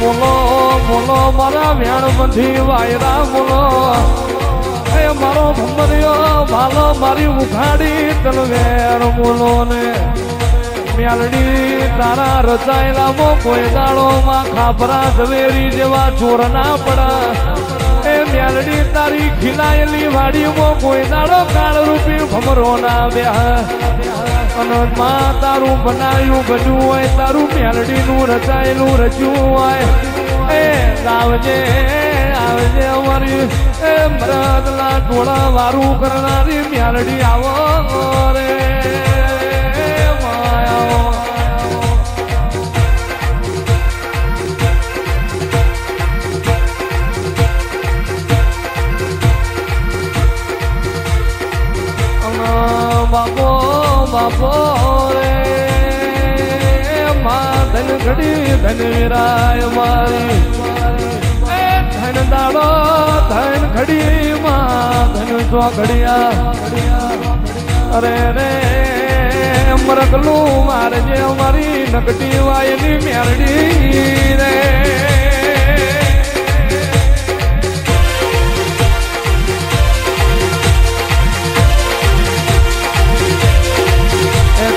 બોલો બોલો મારા વેણ બંધી વાયરા બોલો એ મારો ભમરિયો, ભાલો, મારી ઉઘાડી તલવેર બોલો ને મ્યાલડી તારા રચાયેલા કોઈ દાડો માં ખાપરા ઝવેરી જેવા ચોર ના પડા. એ મ્યાલડી તારી ખીલાયેલી વાડીમાં કોઈ દાડો કાળ રૂપી ભમરો ના વ્યાહ અને તારું બનાવ્યું બધું હોય, તારું મ્યાલડી નું રચાયેલું રચ્યું હોય. એ આવજે આવજે અમારી, એ મરદલા ટોળા વારું કરનારી મ્યાલડી આવો રે. બાપો રે માં ધન ઘડી ધન વિરાય મારી ધન દાડો ધન ઘડી માં ધન જો ઘડિયા અરે રે મરકલું મારજે મારી નકટી વાયની મેરડી રે.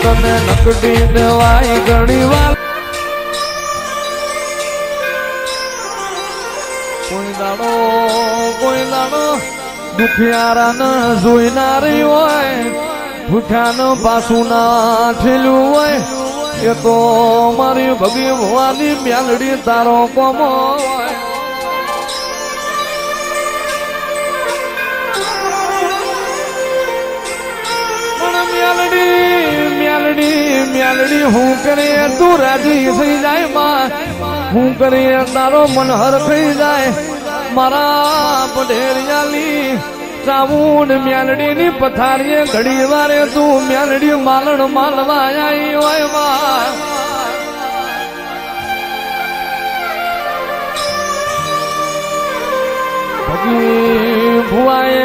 તને નકડી દેવાય ઘણી વાર. કોઈ દાડો કોઈ દાડો દુખિયારા જોઈનારી હોય. ભૂખ્યાનું પાછું ના ઠેલું હોય. એ તો મારી ભગી ભવાની મ્યાલડી તારો કોમો. મ્યાલડી, હું કરીએ તું રાજી થઈ જાય માં. હું કરીએ તારો મનહર થઈ જાય. મારા પઢેરિયાલી ચાવું મ્યાલડી ની પથારીએ ઘડી વારે તું મ્યાલડી માલણ માલવા આવી હોયમાં. ભગી ભુવાએ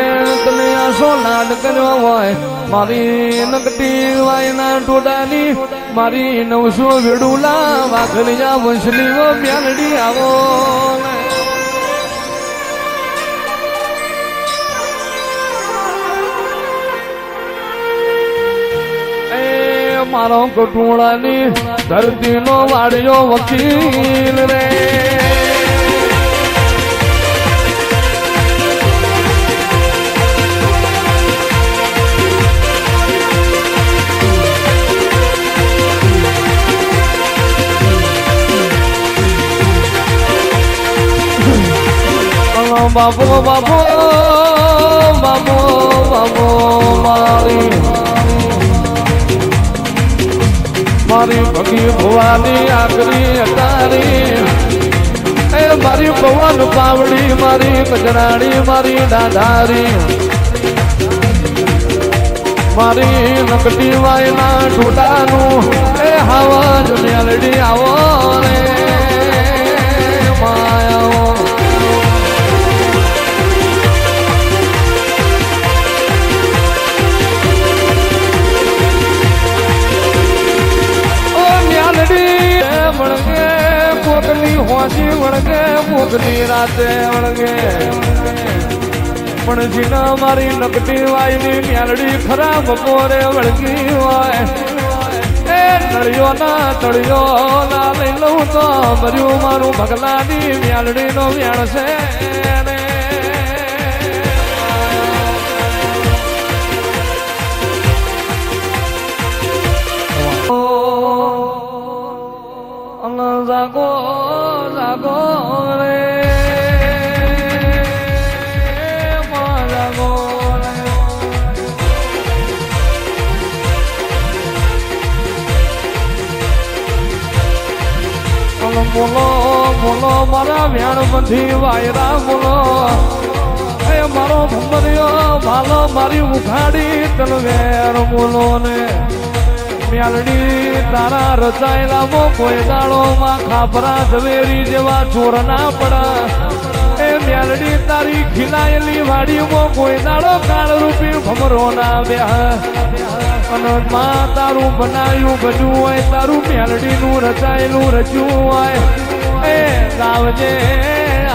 લાડ કર્યો હોય, મારી નકટી વાયના ટોડાની મારી નવસો વેડુલા વાઘરિયા વંશલીઓ બ્યાલડી આવો. મારો કટુણાની ધરતીનો વાડ્યો વકીલ રે. બાબો બાબો બાબો બાબો મારી મારી ભગી ભવાની આકરી તારી એ મારી પવન પાવડી મારી કચરાણી મારી દાધારી મારી નકટી વાયના ટોટાનું એ હવા જુનિયાલડી આવો વળગે રાતે વળગે. પણ જીના મારી નકટી વાયની મ્યાલડી ખરા બપોરે વળગી હોય એ નળિયો ના તળિયો ના લઈ લઉં તો મર્યું મારું ભગલાની મ્યાલડીનો વ્યાણ છે. બોલો બોલો, મારા વ્યાણ બંધી વાયરા બોલો. એ મારો ભમરિયો ભાલો મારી ઉઘાડી તલવેર બોલો ને. મ્યાલડી તારા રચાયેલા મો કોઈ દાડો માં ખાપરા ઝવેરી જેવા ચોર ના પડા. એ મ્યાલડી તારી ખીલાયેલી વાડીમાં કોઈ દાડો કાળ રૂપી ભમરો ના વ્યા અને માં તારું બન્યું હોય, તારું મ્યાલડી નું રચાયેલું રચ્યું હોય. એ આવજે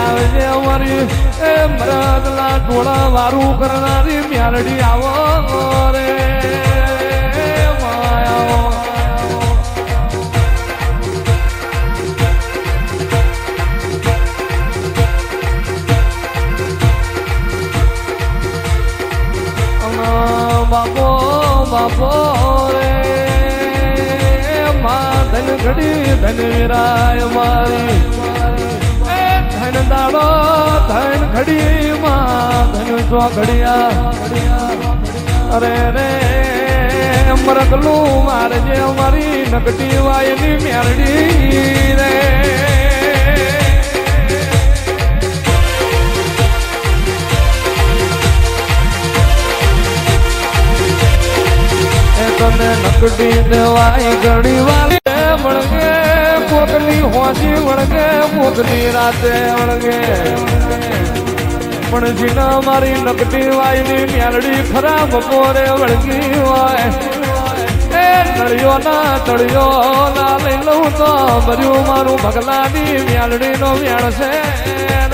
આવજે અમારી, એ મરદલા ટોળા વારું કરનારી મ્યાલડી આવો રે. બાપો રે માં ધન ઘડી ધન વિરાય મારી. એ ધન દાડો ધન ઘડી માં ધન જો ઘડિયા અરે રે મરગલું મારજે મારી નકટી વાયની મેરડી રે. નકડી દેવાય ઘડી વાલે વળગે, પોતની હોજી વળગે, પોતની રાતે વળગે. પણ જીના મારી નકડી વાયની મ્યાલડી ખરાબ બપોરે વળગી હોય. એ નળિયો ના તળિયો ના લઈ લઉં તો ભર્યું મારું ભગલાની મ્યાલડી નો વ્યાણ છે.